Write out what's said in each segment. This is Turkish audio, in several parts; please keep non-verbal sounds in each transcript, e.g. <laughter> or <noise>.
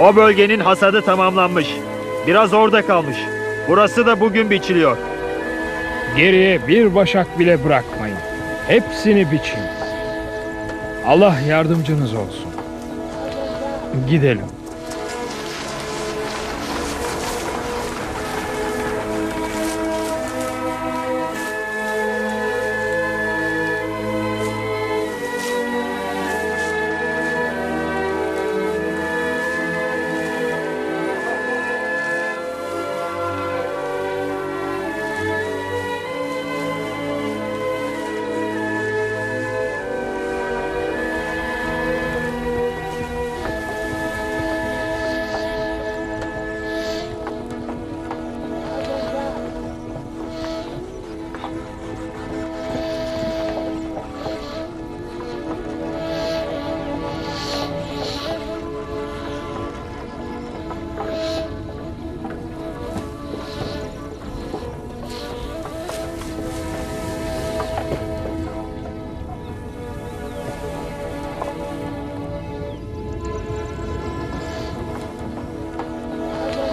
O bölgenin hasadı tamamlanmış. Biraz orada kalmış. Burası da bugün biçiliyor. Geriye bir başak bile bırakmayın. Hepsini biçin. Allah yardımcınız olsun. Gidelim.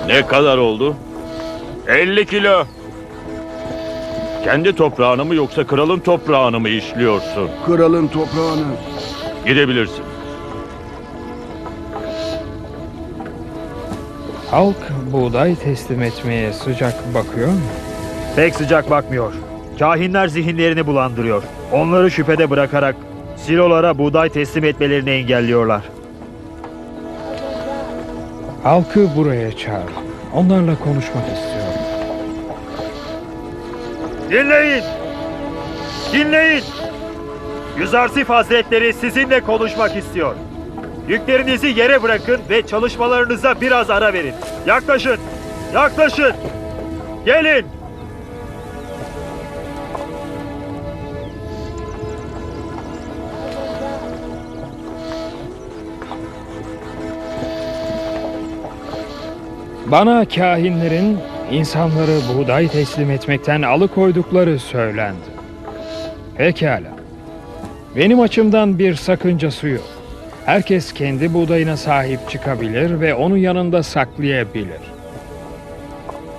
Ne kadar oldu? 50 kilo. Kendi toprağını mı yoksa kralın toprağını mı işliyorsun? Kralın toprağını. Gidebilirsin. Halk buğday teslim etmeye sıcak bakıyor mu? Pek sıcak bakmıyor. Kahinler zihinlerini bulandırıyor. Onları şüphede bırakarak silolara buğday teslim etmelerini engelliyorlar. Halkı buraya çağır. Onlarla konuşmak istiyorum. Dinleyin! Dinleyin! Yüzarsif Hazretleri sizinle konuşmak istiyor. Yüklerinizi yere bırakın ve çalışmalarınıza biraz ara verin. Yaklaşın! Yaklaşın! Gelin! Bana kahinlerin insanları buğday teslim etmekten alıkoydukları söylendi. Pekala. Benim açımdan bir sakıncası yok. Herkes kendi buğdayına sahip çıkabilir ve onu yanında saklayabilir.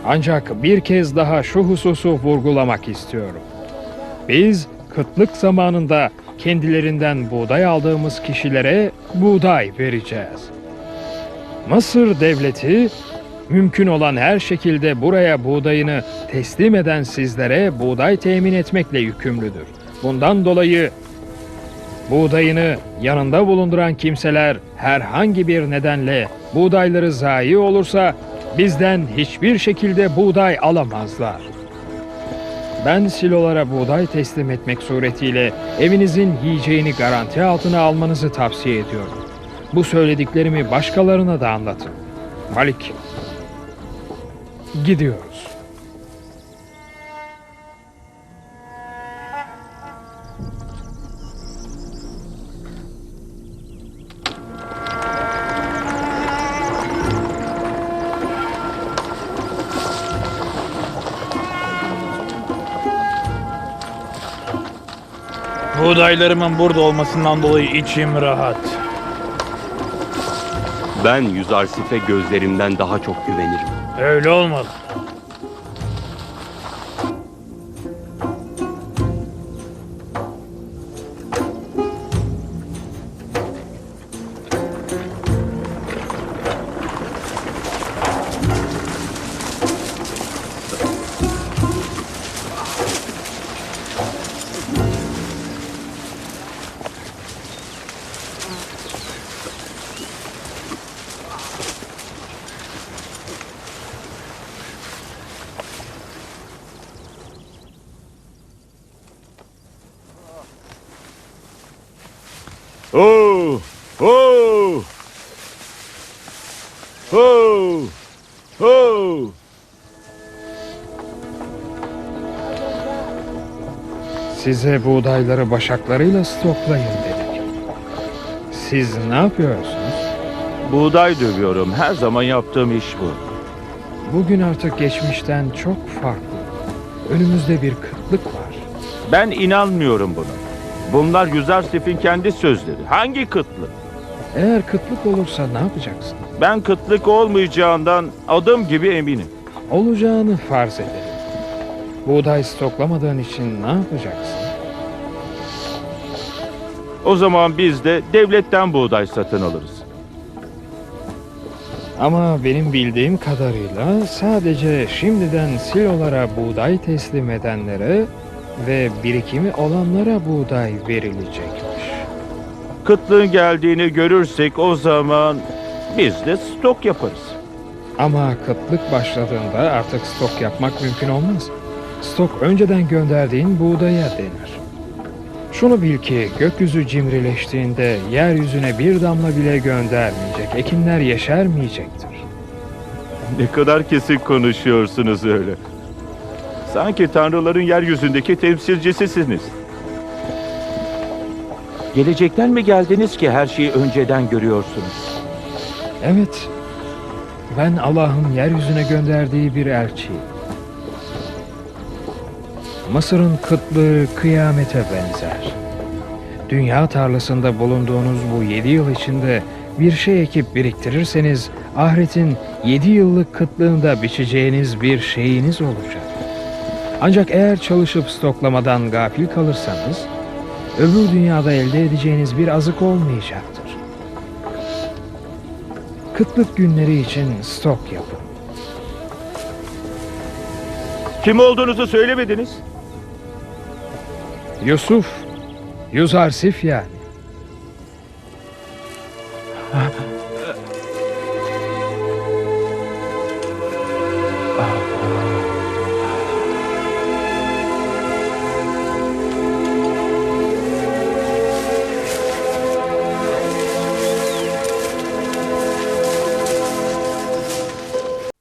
Ancak bir kez daha şu hususu vurgulamak istiyorum. Biz kıtlık zamanında kendilerinden buğday aldığımız kişilere buğday vereceğiz. Mısır devleti mümkün olan her şekilde buraya buğdayını teslim eden sizlere buğday temin etmekle yükümlüdür. Bundan dolayı buğdayını yanında bulunduran kimseler herhangi bir nedenle buğdayları zayi olursa bizden hiçbir şekilde buğday alamazlar. Ben silolara buğday teslim etmek suretiyle evinizin yiyeceğini garanti altına almanızı tavsiye ediyorum. Bu söylediklerimi başkalarına da anlatın. Malik. Gidiyoruz. Buğdaylarımın burada olmasından dolayı içim rahat. Ben Yüzarsif'e gözlerimden daha çok güvenirim. Öyle olmalı. Oo! Oo! Oo! Oo! Size buğdayları başaklarıyla stoklayın dedik. Siz ne yapıyorsunuz? Buğday dövüyorum. Her zaman yaptığım iş bu. Bugün artık geçmişten çok farklı. Önümüzde bir kıtlık var. Ben inanmıyorum buna. Bunlar Yüzarsif'in kendi sözleri. Hangi kıtlık? Eğer kıtlık olursa ne yapacaksın? Ben kıtlık olmayacağından adım gibi eminim. Olacağını farz edelim. Buğday stoklamadığın için ne yapacaksın? O zaman biz de devletten buğday satın alırız. Ama benim bildiğim kadarıyla sadece şimdiden silolara buğday teslim edenlere ve birikimi olanlara buğday verilecekmiş. Kıtlığın geldiğini görürsek o zaman biz de stok yaparız. Ama kıtlık başladığında artık stok yapmak mümkün olmaz. Stok önceden gönderdiğin buğdaya denir. Şunu bil ki gökyüzü cimrileştiğinde yeryüzüne bir damla bile göndermeyecek, ekinler yeşermeyecektir. Ne kadar kesik konuşuyorsunuz öyle. Sanki tanrıların yeryüzündeki temsilcisisiniz. Gelecekten mi geldiniz ki her şeyi önceden görüyorsunuz? Evet, ben Allah'ın yeryüzüne gönderdiği bir elçiyim. Mısır'ın kıtlığı kıyamete benzer. Dünya tarlasında bulunduğunuz bu yedi yıl içinde bir şey ekip biriktirirseniz ahiretin yedi yıllık kıtlığında biçeceğiniz bir şeyiniz olacak. Ancak eğer çalışıp stoklamadan gafil kalırsanız öbür dünyada elde edeceğiniz bir azık olmayacaktır. Kıtlık günleri için stok yapın. Kim olduğunuzu söylemediniz. Yusuf, Yuzarsif yani. <laughs>